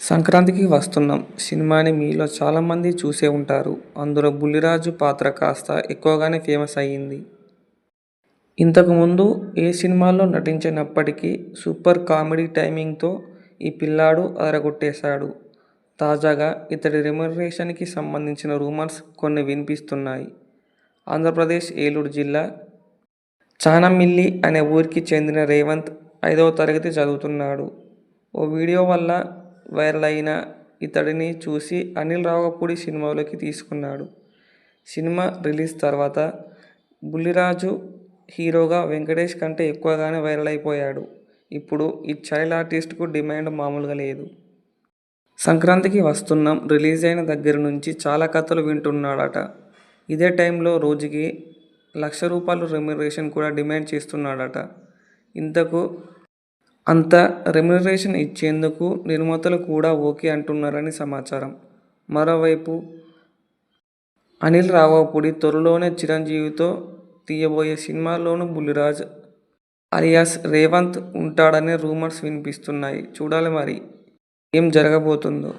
సంక్రాంతికి వస్తున్నాం. సినిమాని మీలో చాలామంది చూసే ఉంటారు. అందులో బుల్లిరాజు పాత్ర కాస్త ఎక్కువగానే ఫేమస్ అయ్యింది. ఇంతకుముందు ఏ సినిమాల్లో నటించినప్పటికీ సూపర్ కామెడీ టైమింగ్తో ఈ పిల్లాడు అదరగొట్టేశాడు. తాజాగా ఇతడి రెమ్యునరేషన్కి సంబంధించిన రూమర్స్ కొన్ని వినిపిస్తున్నాయి. ఆంధ్రప్రదేశ్ ఏలూరు జిల్లా చానమిల్లి అనే ఊరికి చెందిన రేవంత్ ఐదవ తరగతి చదువుతున్నాడు. ఓ వీడియో వల్ల వైరల్ అయిన ఇతడిని చూసి అనిల్ రావుపూడి సినిమాలోకి తీసుకున్నాడు. సినిమా రిలీజ్ తర్వాత బుల్లిరాజు హీరోగా వెంకటేష్ కంటే ఎక్కువగానే వైరల్ అయిపోయాడు ఇప్పుడు ఈ చైల్డ్ ఆర్టిస్ట్కు డిమాండ్ మామూలుగా లేదు. సంక్రాంతికి వస్తున్నాం రిలీజ్ అయిన దగ్గర నుంచి చాలా కథలు వింటున్నాడట. ఇదే టైంలో రోజుకి లక్ష రూపాయలు రెమ్యునరేషన్ కూడా డిమాండ్ చేస్తున్నాడట. ఇంతకు అంత రెమ్యునరేషన్ ఇచ్చేందుకు నిర్మాతలు కూడా ఓకే అంటున్నారని సమాచారం. మరోవైపు అనిల్ రావుపూడి త్వరలోనే చిరంజీవితో తీయబోయే సినిమాలోనూ బుల్లిరాజ్ అలియాస్ రేవంత్ ఉంటాడనే రూమర్స్ వినిపిస్తున్నాయి. చూడాలి మరి ఏం జరగబోతుందో.